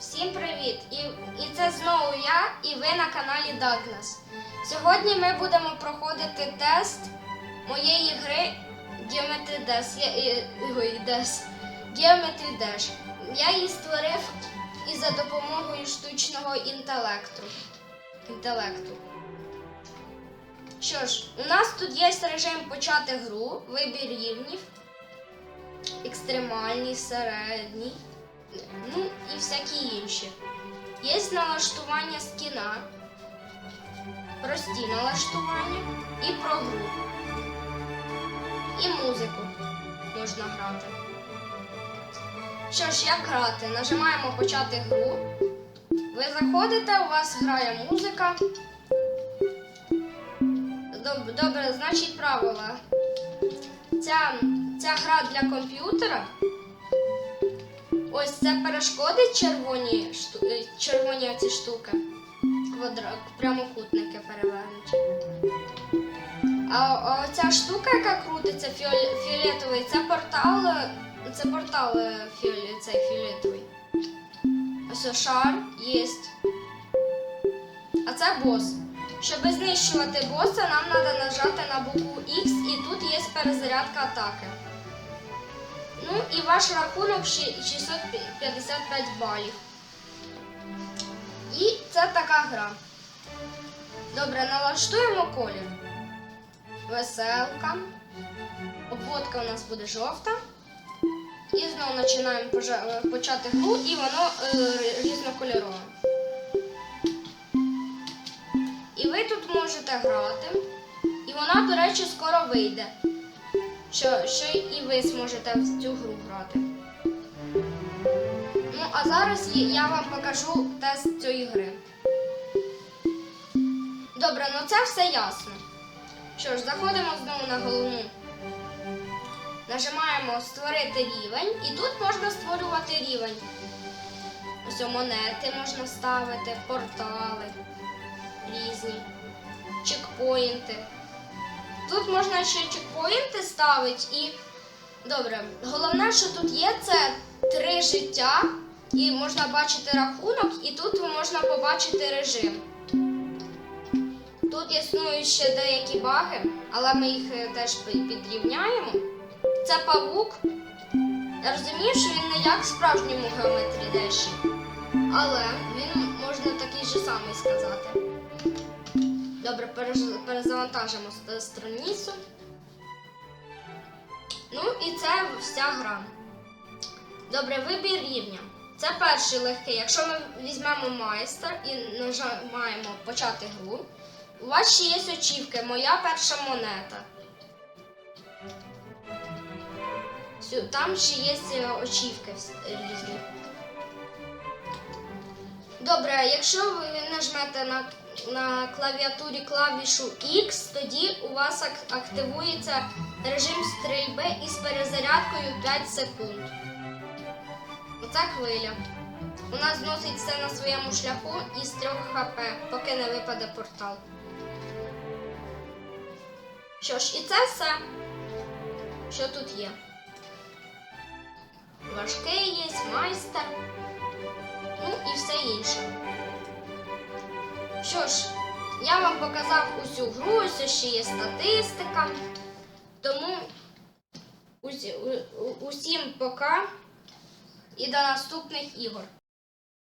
Всім привіт! І, і це знову я і ви на каналі Darkness. Сьогодні ми будемо проходити тест моєї гри Geometry Dash. Я, Dash. Geometry Dash. Я її створив і за допомогою штучного інтелекту. інтелекту. Що ж, у нас тут є режим почати гру, вибір рівнів, екстремальний, середній ну і всякі інші. Є налаштування скіна, прості налаштування і про гру. І музику можна грати. Що ж, як грати? Нажимаємо почати гру. Ви заходите, у вас грає музика. Доб- Добре, значить правила. Ця, ця гра для комп'ютера. Ось це перешкоди червоні, е, червоні ці штуки. Прямокутники перевернуті. А, оця штука, яка крутиться фіол... фіолетовий, це портал. Це портал е, фіолі... цей фіолетовий. Ось шар є. А це бос. Щоб знищувати боса, нам треба нажати на букву X і тут є перезарядка атаки. Ну і ваш рахунок ще 655 балів. І це така гра. Добре, налаштуємо колір. Веселка. Обводка у нас буде жовта. І знову починаємо е, почати гру, і воно е, різнокольорове. І ви тут можете грати. І вона, до речі, скоро вийде що, що і ви зможете в цю гру грати. Ну, а зараз я- вам покажу тест цієї гри. Добре, ну це все ясно. Що ж, заходимо знову на головну. Нажимаємо Створити рівень, і тут можна створювати рівень. Ось монети можна ставити, портали різні, чекпоінти. Тут можна ще чекпоінти ставити і. Добре, головне, що тут є, це три життя, і можна бачити рахунок, і тут можна побачити режим. Тут існують ще деякі баги, але ми їх е, теж підрівняємо. Це павук. Я розумію, що він не як в справжньому геометрі деші, але він можна такий же самий сказати. Добре, перезавантажимо страницю. Ну і це вся гра. Добре, вибір рівня. Це перший легкий. Якщо ми візьмемо майстер і нажимаємо почати гру, у вас ще є очівки. Моя перша монета. Там ще є е, очівки різні. Добре, якщо ви нажмете на, на клавіатурі клавішу X, тоді у вас активується режим стрільби із перезарядкою 5 секунд. Оце хвиля. Вона зносить все на своєму шляху із 3 хп, поки не випаде портал. Що ж, і це все, що тут є. Важкий є, майстер ну і все інше. Що ж, я вам показав усю гру, все ще є статистика. Тому усі, усім пока і до наступних ігор.